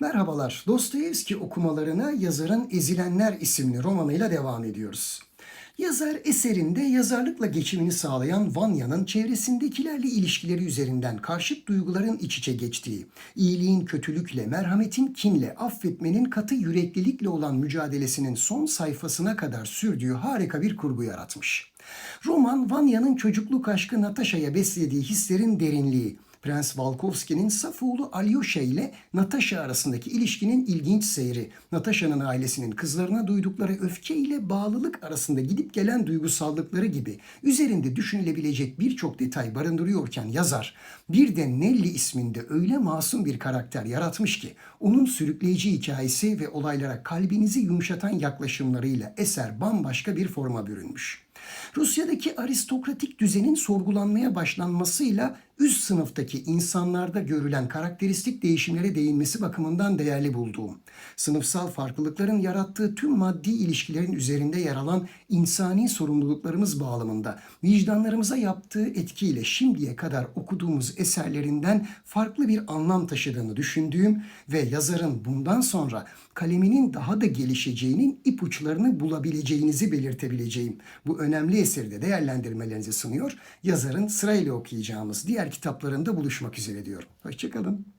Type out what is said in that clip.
Merhabalar, Dostoyevski okumalarına yazarın Ezilenler isimli romanıyla devam ediyoruz. Yazar eserinde yazarlıkla geçimini sağlayan Vanya'nın çevresindekilerle ilişkileri üzerinden karşıt duyguların iç içe geçtiği, iyiliğin kötülükle, merhametin kinle, affetmenin katı yüreklilikle olan mücadelesinin son sayfasına kadar sürdüğü harika bir kurgu yaratmış. Roman, Vanya'nın çocukluk aşkı Natasha'ya beslediği hislerin derinliği, Prens Valkovski'nin saf oğlu Alyosha ile Natasha arasındaki ilişkinin ilginç seyri, Natasha'nın ailesinin kızlarına duydukları öfke ile bağlılık arasında gidip gelen duygusallıkları gibi üzerinde düşünülebilecek birçok detay barındırıyorken yazar, bir de Nelly isminde öyle masum bir karakter yaratmış ki onun sürükleyici hikayesi ve olaylara kalbinizi yumuşatan yaklaşımlarıyla eser bambaşka bir forma bürünmüş. Rusya'daki aristokratik düzenin sorgulanmaya başlanmasıyla üst sınıftaki insanlarda görülen karakteristik değişimlere değinmesi bakımından değerli bulduğum, sınıfsal farklılıkların yarattığı tüm maddi ilişkilerin üzerinde yer alan insani sorumluluklarımız bağlamında vicdanlarımıza yaptığı etkiyle şimdiye kadar okuduğumuz eserlerinden farklı bir anlam taşıdığını düşündüğüm ve yazarın bundan sonra kaleminin daha da gelişeceğinin ipuçlarını bulabileceğinizi belirtebileceğim. Bu önemli eseri de değerlendirmelerinizi sunuyor. Yazarın sırayla okuyacağımız diğer kitaplarında buluşmak üzere diyorum. Hoşçakalın.